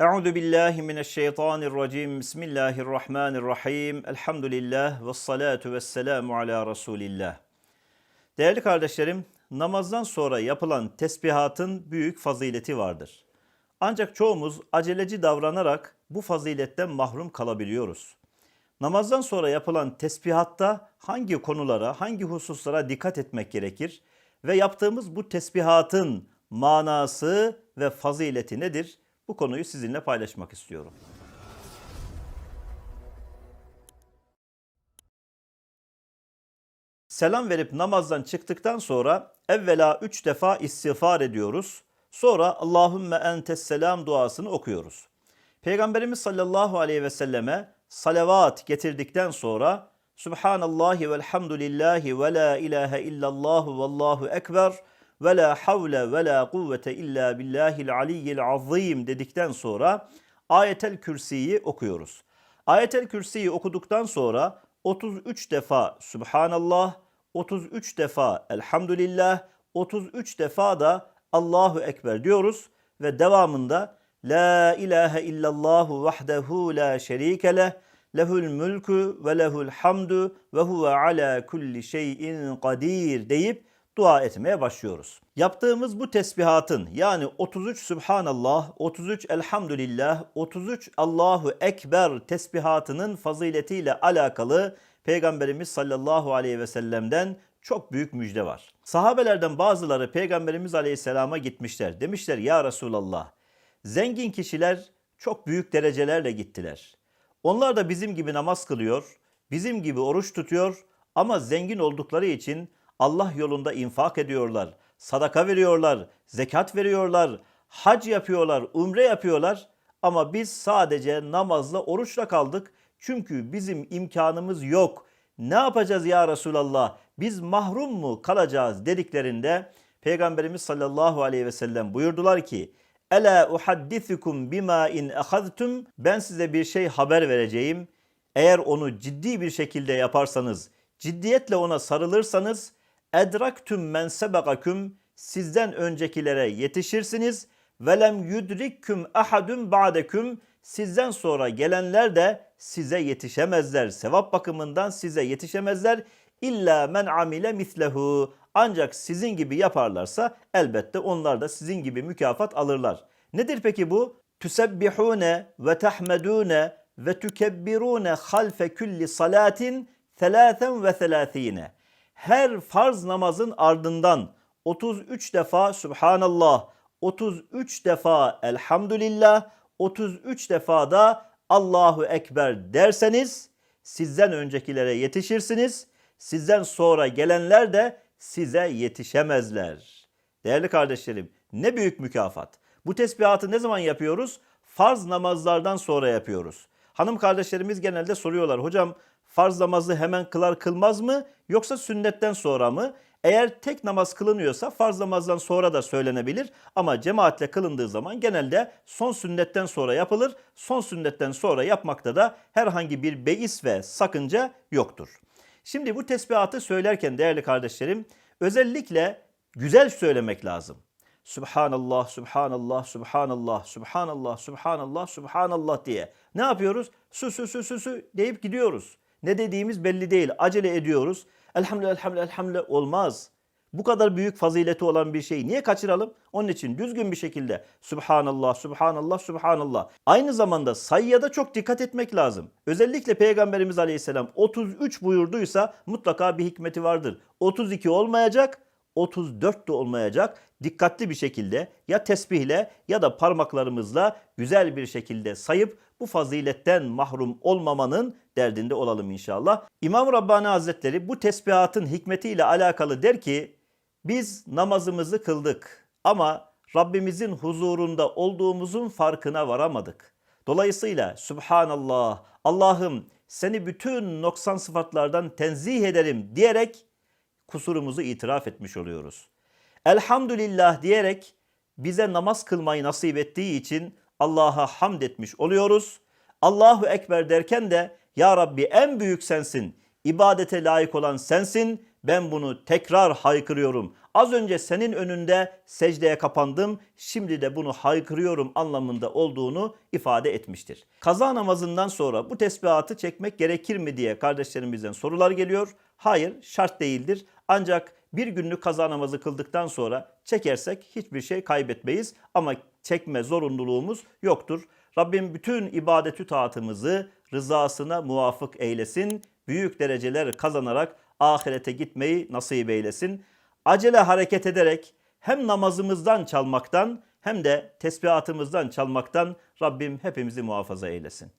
Euzu billahi mineşşeytanirracim. Bismillahirrahmanirrahim. Elhamdülillah ve salatu ve selamu ala Resulillah. Değerli kardeşlerim, namazdan sonra yapılan tesbihatın büyük fazileti vardır. Ancak çoğumuz aceleci davranarak bu faziletten mahrum kalabiliyoruz. Namazdan sonra yapılan tesbihatta hangi konulara, hangi hususlara dikkat etmek gerekir ve yaptığımız bu tesbihatın manası ve fazileti nedir? Bu konuyu sizinle paylaşmak istiyorum. Selam verip namazdan çıktıktan sonra evvela üç defa istiğfar ediyoruz. Sonra Allahümme entes selam duasını okuyoruz. Peygamberimiz sallallahu aleyhi ve selleme salavat getirdikten sonra Subhanallahi velhamdülillahi ve la ilahe illallah vallahu ekber ve la havle ve la kuvvete illa billahil aliyyil azim dedikten sonra ayetel kürsiyi okuyoruz. Ayetel kürsiyi okuduktan sonra 33 defa Subhanallah, 33 defa Elhamdülillah, 33 defa da Allahu Ekber diyoruz ve devamında La ilahe illallah vahdehu la şerike leh lehul mülkü ve lehul hamdu ve huve ala kulli şeyin kadir deyip dua etmeye başlıyoruz. Yaptığımız bu tesbihatın yani 33 Subhanallah, 33 Elhamdülillah, 33 Allahu Ekber tesbihatının faziletiyle alakalı Peygamberimiz sallallahu aleyhi ve sellem'den çok büyük müjde var. Sahabelerden bazıları Peygamberimiz aleyhisselama gitmişler. Demişler ya Resulallah zengin kişiler çok büyük derecelerle gittiler. Onlar da bizim gibi namaz kılıyor, bizim gibi oruç tutuyor ama zengin oldukları için Allah yolunda infak ediyorlar, sadaka veriyorlar, zekat veriyorlar, hac yapıyorlar, umre yapıyorlar ama biz sadece namazla, oruçla kaldık. Çünkü bizim imkanımız yok. Ne yapacağız ya Resulallah? Biz mahrum mu kalacağız dediklerinde Peygamberimiz sallallahu aleyhi ve sellem buyurdular ki Ela uhaddithukum bima in ahadtum ben size bir şey haber vereceğim. Eğer onu ciddi bir şekilde yaparsanız, ciddiyetle ona sarılırsanız edraktum men sebagakum sizden öncekilere yetişirsiniz ve lem yudrikküm ahadun ba'dekum sizden sonra gelenler de size yetişemezler. Sevap bakımından size yetişemezler. İlla men amile mislehu. Ancak sizin gibi yaparlarsa elbette onlar da sizin gibi mükafat alırlar. Nedir peki bu? Tüsebbihune ve tahmedune ve tükebbirune halfe külli salatin thelâthen ve thelâthine. Her farz namazın ardından 33 defa Subhanallah, 33 defa Elhamdülillah, 33 defa da Allahu Ekber derseniz sizden öncekilere yetişirsiniz. Sizden sonra gelenler de size yetişemezler. Değerli kardeşlerim ne büyük mükafat. Bu tesbihatı ne zaman yapıyoruz? Farz namazlardan sonra yapıyoruz. Hanım kardeşlerimiz genelde soruyorlar. Hocam farz namazı hemen kılar kılmaz mı yoksa sünnetten sonra mı? Eğer tek namaz kılınıyorsa farz namazdan sonra da söylenebilir ama cemaatle kılındığı zaman genelde son sünnetten sonra yapılır. Son sünnetten sonra yapmakta da herhangi bir beis ve sakınca yoktur. Şimdi bu tesbihatı söylerken değerli kardeşlerim özellikle güzel söylemek lazım. Subhanallah, Subhanallah, Subhanallah, Subhanallah, Subhanallah, Subhanallah diye. Ne yapıyoruz? Su su su su su deyip gidiyoruz. Ne dediğimiz belli değil. Acele ediyoruz. Elhamdülillah, elhamdülillah, elhamdülillah olmaz. Bu kadar büyük fazileti olan bir şeyi niye kaçıralım? Onun için düzgün bir şekilde Subhanallah, Subhanallah, Subhanallah. Aynı zamanda sayıya da çok dikkat etmek lazım. Özellikle Peygamberimiz Aleyhisselam 33 buyurduysa mutlaka bir hikmeti vardır. 32 olmayacak, 34 de olmayacak. Dikkatli bir şekilde ya tesbihle ya da parmaklarımızla güzel bir şekilde sayıp bu faziletten mahrum olmamanın derdinde olalım inşallah. İmam Rabbani Hazretleri bu tesbihatın hikmetiyle alakalı der ki biz namazımızı kıldık ama Rabbimizin huzurunda olduğumuzun farkına varamadık. Dolayısıyla Subhanallah, Allah'ım seni bütün noksan sıfatlardan tenzih ederim diyerek kusurumuzu itiraf etmiş oluyoruz. Elhamdülillah diyerek bize namaz kılmayı nasip ettiği için Allah'a hamd etmiş oluyoruz. Allahu Ekber derken de Ya Rabbi en büyük sensin, ibadete layık olan sensin, ben bunu tekrar haykırıyorum. Az önce senin önünde secdeye kapandım, şimdi de bunu haykırıyorum anlamında olduğunu ifade etmiştir. Kaza namazından sonra bu tesbihatı çekmek gerekir mi diye kardeşlerimizden sorular geliyor. Hayır, şart değildir. Ancak bir günlük kaza namazı kıldıktan sonra çekersek hiçbir şey kaybetmeyiz ama çekme zorunluluğumuz yoktur. Rabbim bütün ibadetü taatımızı rızasına muvafık eylesin. Büyük dereceler kazanarak ahirete gitmeyi nasip eylesin. Acele hareket ederek hem namazımızdan çalmaktan hem de tesbihatımızdan çalmaktan Rabbim hepimizi muhafaza eylesin.